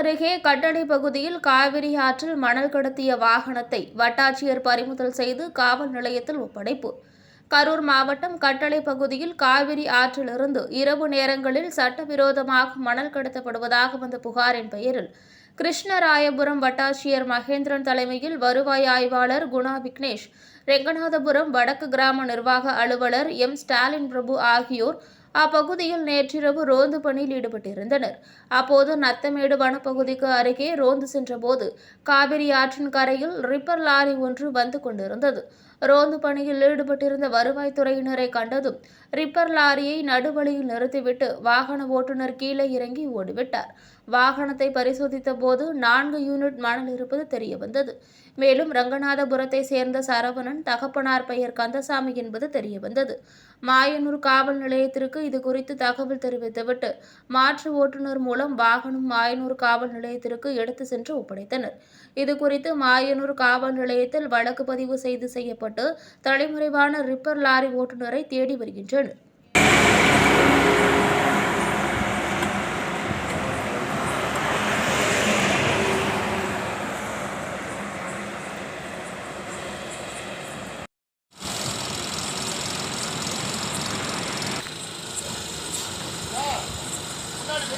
கட்டளை பகுதியில் காவிரி ஆற்றில் மணல் கடத்திய வாகனத்தை வட்டாட்சியர் பறிமுதல் செய்து காவல் நிலையத்தில் ஒப்படைப்பு. கரூர் மாவட்டம் கட்டளை பகுதியில் காவிரி ஆற்றிலிருந்து இரவு நேரங்களில் சட்டவிரோதமாக மணல் கடத்தப்படுவதாக வந்த புகாரின் பெயரில் கிருஷ்ணராயபுரம் வட்டாட்சியர் மகேந்திரன் தலைமையில் வருவாய் ஆய்வாளர் குணா விக்னேஷ் ரெங்கநாதபுரம் வடக்கு கிராம நிர்வாக அலுவலர் எம் ஸ்டாலின் பிரபு ஆகியோர் அப்பகுதியில் நேற்றிரவு ரோந்து பணியில் ஈடுபட்டிருந்தனர். அப்போது நத்தமேடு வனப்பகுதிக்கு அருகே ரோந்து சென்றபோது காவிரி ஆற்றின் கரையில் ரிப்பர் லாரி ஒன்று வந்து கொண்டிருந்தது. ரோந்து பணியில் ஈடுபட்டிருந்த வருவாய்த்துறையினரை கண்டதும் ரிப்பர் லாரியை நடுவழியில் நிறுத்திவிட்டு வாகன ஓட்டுநர் கீழே இறங்கி ஓடிவிட்டார். வாகனத்தை பரிசோதித்த போது நான்கு யூனிட் மணல் இருப்பது தெரியவந்தது. மேலும் ரங்கநாதபுரத்தை சேர்ந்த சரவணன் தகப்பனார் பெயர் கந்தசாமி என்பது தெரியவந்தது. மாயனூர் காவல் நிலையத்திற்கு இது குறித்து தகவல் தெரிவித்துவிட்டு மாற்று ஓட்டுநர் மூலம் வாகனம் மாயனூர் காவல் நிலையத்திற்கு எடுத்து சென்று ஒப்படைத்தனர். இது குறித்து மாயனூர் காவல் நிலையத்தில் வழக்கு பதிவு செய்து செய்யப்பட்டு தலைமறைவான ரிப்பர் லாரி ஓட்டுநரை தேடி வருகின்றனர்.